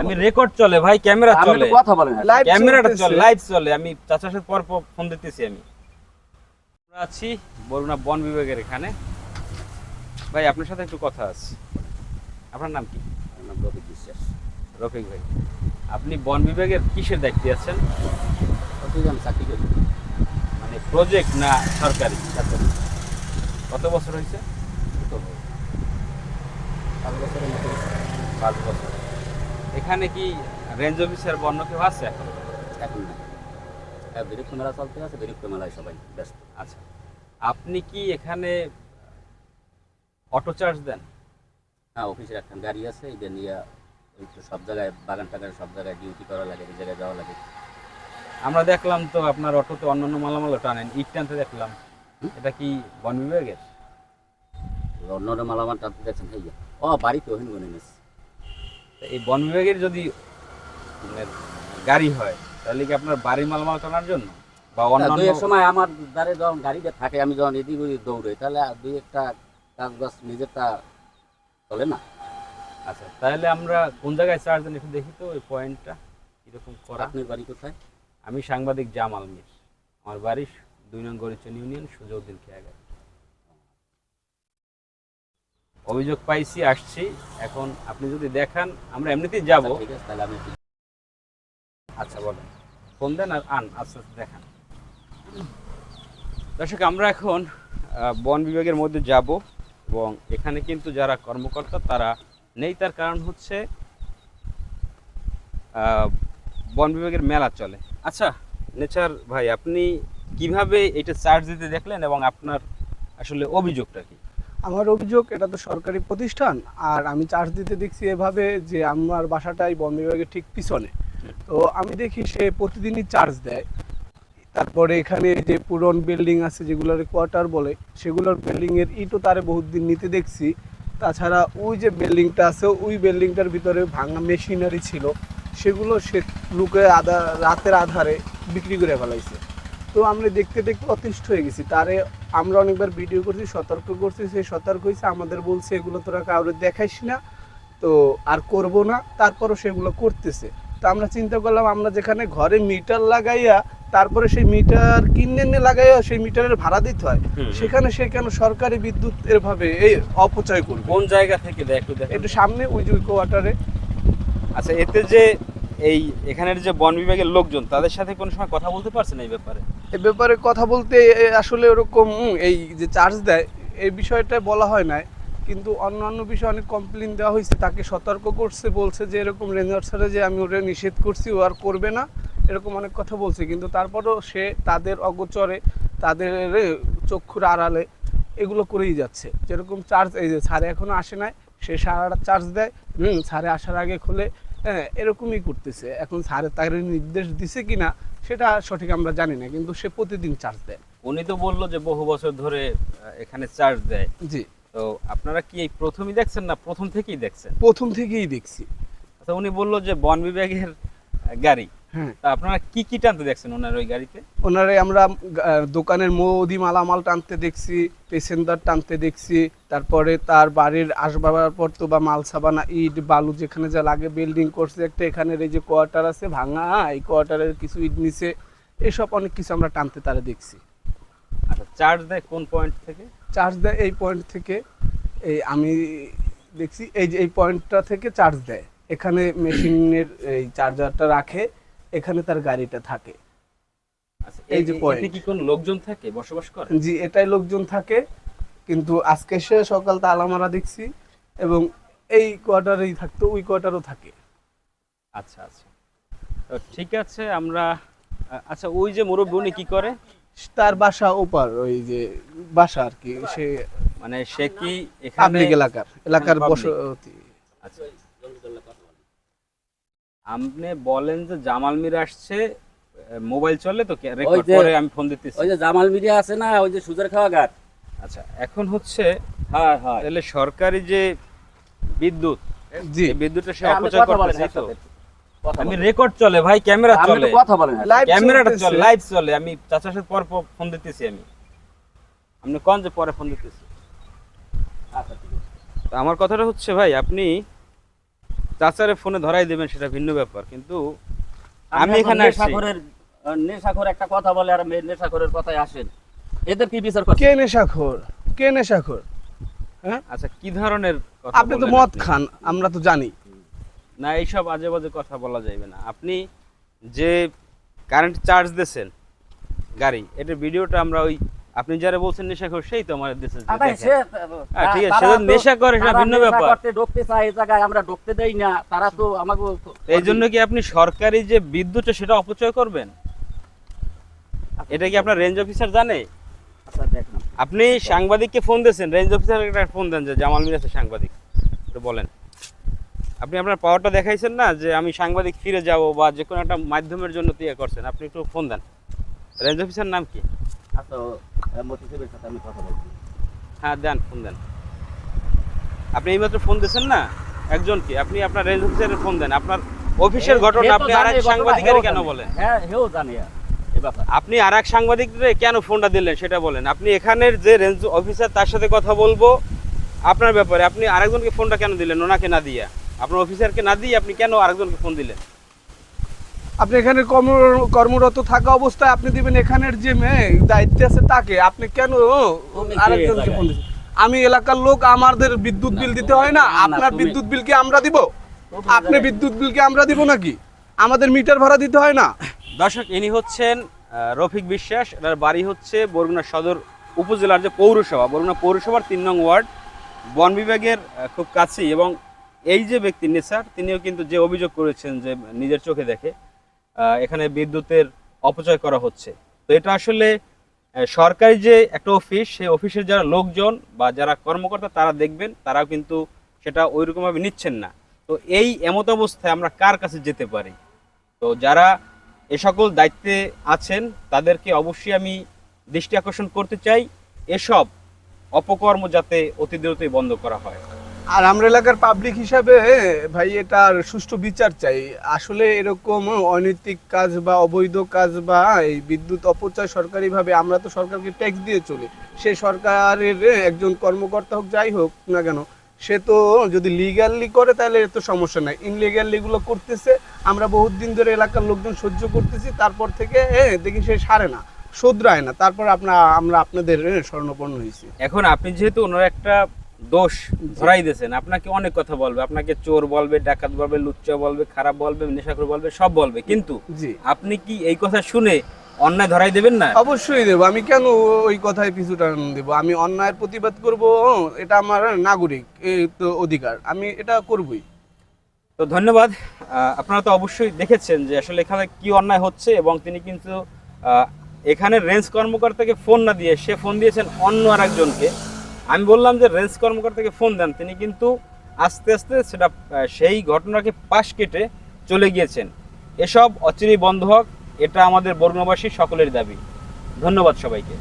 আমি রেকর্ড চলে ভাই ক্যামেরা আপনি চলে। কথা বলেন ক্যামেরাটা চলে লাইভ চলে। আমি চাচার সাথে পর পর ফোন দিতেছি আমি। আমরা আছি বরুণা বন বিভাগের এখানে। ভাই আপনার সাথে একটু কথা আছে। আপনার নাম কি? নাম রবি বিশ্বাস। রফিক ভাই আপনি বন বিভাগের কিসের দায়িত্বে আছেন? চাকরি করি। মানে প্রজেক্ট না সরকারি? চাকরি। কত বছর হয়েছে। পাঁচ বছর। এখানে কি রেঞ্জ অফিসার বন্য কেউ আছে এখন? এখন না। হ্যাঁ বিরক্ত মেলা চলতে আছে বিরক্ত মেলায় সবাই ব্যস্ত। আচ্ছা আপনি কি এখানে অটো চার্জ দেন? হ্যাঁ অফিসের একটা গাড়ি আছে এটা নিয়ে ওই তো সব জায়গায় বাগান টাগান সব জায়গায় ডিউটি করা লাগে এই জায়গায় যাওয়া লাগে। আমরা দেখলাম তো আপনার অটোতে অন্যান্য মালামাল টানেন ইট টানতে দেখলাম। এটা কি বন বিভাগের? অন্য মালামাল টানতে দেখছেন ও বাড়িতে ওহিন গনে তা এই বন বিভাগের যদি মানে গাড়ি হয় তাহলে কি আপনার বাড়ির মালামাল টানার জন্য? বা দুই এক সময় আমার দ্বারে যখন গাড়িতে থাকে আমি যখন এদিক ওদিক দৌড়াই তাহলে দুই একটা কাজ বাজ নিজেরটা চলে না। আচ্ছা তাহলে আমরা কোন জায়গায় চার্জ দেন একটু দেখি তো ওই পয়েন্টটা কীরকম করা। আপনার বাড়ি কোথায়? আমি সাংবাদিক জামাল মির। আমার বাড়ি দুই নং গরিচন ইউনিয়ন সুজউদ্দিন খেয়াঘাট। অভিযোগ পাইছি আসছি। এখন আপনি যদি দেখান আমরা এমনিতেই যাব। একটু- আচ্ছা বলেন। ফোন দেন আর আন আস্তে আস্তে দেখান। দর্শক আমরা এখন বন বিভাগের মধ্যে যাব এবং এখানে কিন্তু যারা কর্মকর্তা তারা নেই। তার কারণ হচ্ছে বন বিভাগের মেলা চলে। আচ্ছা নেচার ভাই আপনি কীভাবে এটা চার্জ দিতে দেখলেন এবং আপনার আসলে অভিযোগটা কি? আমার অভিযোগ, এটা তো সরকারি প্রতিষ্ঠান, আর আমি চার্জ দিতে দেখছি এভাবে যে আমার বাসাটাই বন বিভাগের ঠিক পিছনে। তো আমি দেখি সে প্রতিদিনই চার্জ দেয়। তারপরে এখানে যে পুরন বিল্ডিং আছে, যেগুলোর কোয়ার্টার বলে, সেগুলোর বিল্ডিংয়ের ইটও তারে বহুত দিন নিতে দেখছি। তাছাড়া ওই যে বিল্ডিংটা আছে, ওই বিল্ডিংটার ভিতরে ভাঙা মেশিনারি ছিল, সেগুলো সে লুকে আধা, রাতের আধারে বিক্রি করে ফেলাইছে। তো আমরা দেখতে দেখতে অতিষ্ঠ হয়ে গেছি। তারে আমরা অনেকবার ভিডিও করছি সতর্ক করছি সে সতর্ক হয়েছে আমাদের বলছে এগুলো তোরা কাউরে দেখাইস না তো আর করব না। তারপরও সেগুলো করতেছে। তো আমরা চিন্তা করলাম আমরা যেখানে ঘরে মিটার লাগাইয়া তারপরে সেই মিটার কিনে এনে লাগাইয়া সেই মিটারের ভাড়া দিতে হয়। সেখানে সে কেন সরকারি বিদ্যুৎ এভাবে এই অপচয় করবে? কোন জায়গা থেকে দেখেন একটু সামনে ওই যে কোয়ার্টারে আচ্ছা এতে যে এই এখানের যে বন বিভাগের লোকজন, তাদের সাথে কোনো সময় কথা বলতে পারছেন এই ব্যাপারে? এ ব্যাপারে কথা বলতে আসলে ওরকম এই যে চার্জ দেয়, এই বিষয়টা বলা হয় না কিন্তু অন্যান্য বিষয়ে অনেক কমপ্লেন দেওয়া হয়েছে, তাকে সতর্ক করছে, বলছে যে এরকম রেঞ্জার স্যারে যে আমি ওরা নিষেধ করছি, ও আর করবে না, এরকম অনেক কথা বলছে। কিন্তু তারপরেও সে তাদের অগোচরে, তাদের চক্ষুর আড়ালে এগুলো করেই যাচ্ছে। যেরকম চার্জ এই যে স্যারে এখনও আসে নাই, সে সারা চার্জ দেয়। হুম স্যারে আসার আগে খুলে হ্যাঁ এরকমই করতেছে এখন স্যার তার নির্দেশ দিছে কিনা সেটা সঠিক আমরা জানি না কিন্তু সে প্রতিদিন চার্জ দেয়। উনি তো বলল যে বহু বছর ধরে এখানে চার্জ দেয়। জি। তো আপনারা কি এই প্রথমই দেখছেন না প্রথম থেকেই দেখছেন? প্রথম থেকেই দেখছি। আচ্ছা উনি বলল যে বন বিভাগের গাড়ি। আপনারা কি কি টানতে দেখছেন ওনার ওই গাড়িতে? ওনারে আমরা দোকানের মৌদি মালামাল টানতে দেখছি পেসেঞ্জার টানতে দেখছি তারপরে তার বাড়ির আসবাবপত্র বা মাল সাবানা ইট বালু যেখানে যা লাগে বিল্ডিং করছে একটা এখানের এই যে কোয়ার্টার আছে ভাঙা এই কোয়ার্টারের কিছু ইট নিচে এসব অনেক কিছু আমরা টানতে তারা দেখছি। আচ্ছা চার্জ দেয় কোন পয়েন্ট থেকে? চার্জ দেয় এই পয়েন্ট থেকে এই আমি দেখছি এই যে এই পয়েন্টটা থেকে চার্জ দেয়। এখানে মেশিনের এই চার্জারটা রাখে এখানে তার গাড়িটা থাকে। আচ্ছা এই যে কি কোন লোকজন থাকে বসবাস করে? জি এটাই লোকজন থাকে কিন্তু আজকে সে সকাল তালা মারা দেখছি এবং এই কোয়ার্টারেই থাকতো ওই কোয়ার্টারও থাকে। আচ্ছা আচ্ছা। তো ঠিক আছে আমরা আচ্ছা ওই যে মুরব্বী উনি কি করে? তার বাসা ওপার ওই যে বাসা আর কি সে মানে সে কি এখানে এলাকার এলাকার বসতি। আচ্ছা। আপনি বলেন যে জামাল মির আসছে মোবাইল চলে তো রেকর্ড করে আমি ফোন দিতেছি। ওই যে জামাল মিডিয়া আছে না ওই যে সুজার খাওয়া ঘাট। আচ্ছা এখন হচ্ছে হ্যাঁ হ্যাঁ। তাহলে সরকারি যে বিদ্যুৎ জি। বিদ্যুৎটা সে অপচয় করতেছে তো। আমি রেকর্ড চলে ভাই ক্যামেরা চলে। কথা বলেন ক্যামেরাটা চলে লাইভ চলে। আমি চাচার সাথে পর পর ফোন দিতেছি আমি। আপনি কোন যে পরে ফোন দিতেছি আচ্ছা ঠিক আছে। তো আমার কথাটা হচ্ছে ভাই আপনি চাচারে ফোনে ধরাই দেবেন সেটা ভিন্ন ব্যাপার। কিন্তু আমি এখানে আসছি। নেশাখোরের নেশাখোর একটা কথা বলে আর মে- নেশাখোরের কথায় আসেন। এদের কি বিচার কে নেশাখোর কে নেশাখোর হ্যাঁ? আচ্ছা কি ধরনের কথা আপনি তো মদ খান আমরা তো জানি। না এইসব আজে বাজে কথা বলা যাবে না। আপনি যে কারেন্ট চার্জ দিয়েছেন গাড়ি এটার ভিডিওটা আমরা ওই আপনি যারা বলছেন নেশাখোর সেই তো আমাদের দেশে হ্যাঁ, ঠিক আছে, সে নেশা করে সেটা ভিন্ন ব্যাপার। করতে ঢুকতে চায় এই জায়গায় আমরা ঢুকতে দেই না তারা তো আমাকে এই জন্য কি আপনি সরকারি যে বিদ্যুৎটা সেটা অপচয় করবেন? এটা কি আপনার রেঞ্জ অফিসার জানে? আচ্ছা আপনি সাংবাদিককে ফোন দিয়েছেন রেঞ্জ অফিসার একটা ফোন দেন যে জামাল মির আছে সাংবাদিক একটু বলেন। আপনি আপনার পাওয়ারটা দেখাইছেন না যে আমি সাংবাদিক ফিরে যাব বা যে কোনো একটা মাধ্যমের জন্য ইয়ে করছেন আপনি একটু ফোন দেন। রেঞ্জ অফিসার নাম কি? মতি সাথে আমি কথা বলছি। হ্যাঁ দেন ফোন দেন। আপনি এইমাত্র ফোন দিয়েছেন না? একজনকে আপনি আপনার রেঞ্জ অফিসারের ফোন দেন। আপনার অফিসের ঘটনা আপনি আর এক সাংবাদিকের কেন বলেন? হ্যাঁ হেও জানে আপনি আর এক সাংবাদিকরে কেন ফোনটা দিলেন সেটা বলেন। আপনি এখানের যে রেঞ্জ অফিসার তার সাথে কথা বলব। আপনার ব্যাপারে আপনি আরেকজনকে ফোনটা কেন দিলেন? ওনাকে না দিয়া। আপনার অফিসারকে না দিয়ে আপনি কেন আরেকজনকে ফোন দিলেন? আপনি এখানে কর্ম- কর্মরত থাকা অবস্থায় আপনি দিবেন এখানের যে মেয়ে দায়িত্বে আছে তাকে। আপনি কেন আরেকজনকে ফোন দিচ্ছেন? আমি এলাকার লোক আমাদের বিদ্যুৎ বিল দিতে হয় না। আপনার বিদ্যুৎ বিল কি আমরা দিব? আপনি বিদ্যুৎ বিল কি আমরা দিব নাকি? আমাদের মিটার ভাড়া দিতে হয় না। দর্শক ইনি হচ্ছেন রফিক বিশ্বাস। এনার বাড়ি হচ্ছে বরগুনা সদর উপজেলার যে পৌরসভা বরগুনা পৌরসভার তিন নং ওয়ার্ড বন বিভাগের খুব কাছেই। এবং এই যে ব্যক্তি নেসার তিনিও কিন্তু যে অভিযোগ করেছেন যে নিজের চোখে দেখে এখানে বিদ্যুতের অপচয় করা হচ্ছে। তো এটা আসলে সরকারি যে একটা অফিস, সেই অফিসের যারা লোকজন বা যারা কর্মকর্তা, তারা দেখবেন, তারাও কিন্তু সেটা ওইরকমভাবে নিচ্ছেন না। তো এই এমত অবস্থায় আমরা কার কাছে যেতে পারি? তো যারা এ সকল দায়িত্বে আছেন, তাদেরকে অবশ্যই আমি দৃষ্টি আকর্ষণ করতে চাই, এসব অপকর্ম যাতে অতি দ্রুতই বন্ধ করা হয়। আর আমরা এলাকার পাবলিক হিসাবে, ভাই, এটার সুষ্ঠু বিচার চাই। আসলে এরকম অনৈতিক কাজ বা অবৈধ কাজ বা এই বিদ্যুৎ অপচয় সরকারিভাবে আমরা তো সরকারকে ট্যাক্স দিয়ে চলি। সে সরকারের একজন কর্মকর্তা হোক, যাই হোক না কেন, সে তো যদি লিগালি করে, তাহলে তো সমস্যা নাই। ইনলিগালি গুলো করতেছে। আমরা বহুত দিন ধরে এলাকার লোকজন সহ্য করতেছি। তারপর থেকে দেখি সে সারে না, শোধরায় না। তারপর আপনার আমরা আপনাদের স্বর্ণপন্ন হয়েছি। এখন আপনি যেহেতু ওনার একটা দোষ ধরাই দিয়েছেন। আপনাকে অনেক কথা বলবে আপনাকে চোর বলবে ডাকাত বলবে লুচ্চা বলবে খারাপ বলবে নেশাখোর বলবে সব বলবে। কিন্তু আপনি কি এই কথা শুনে অন্যায় ধরাই দেবেন না? অবশ্যই দেবো। আমি কেন ওই কথায় পিছু টান দেবো? আমি অন্যায়ের প্রতিবাদ করব এটা আমার নাগরিক তো অধিকার। আমি এটা করবই। তো ধন্যবাদ। আপনারা তো অবশ্যই দেখেছেন যে আসলে এখানে কি অন্যায় হচ্ছে এবং তিনি কিন্তু এখানে রেঞ্জ কর্মকর্তাকে ফোন না দিয়ে সে ফোন দিয়েছেন অন্য আর একজনকে আমি বললাম যে রেঞ্জ কর্মকর্তাকে ফোন দেন, তিনি কিন্তু আস্তে আস্তে সেটা সেই ঘটনাকে পাশ কেটে চলে গিয়েছেন। এসব অচিরেই বন্ধ হোক, এটা আমাদের বর্ণবাসী সকলের দাবি। ধন্যবাদ সবাইকে।